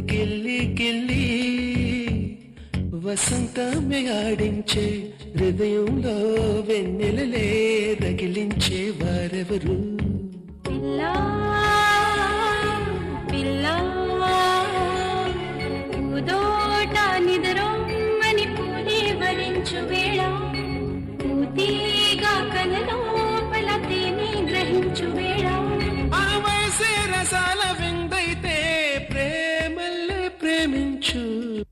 గిల్లి గిల్లి వసంతమే ఆడించే హృదయంలో వెన్నెలలే రగిలించే వారెవరు? పిల్లా పిల్లా 出。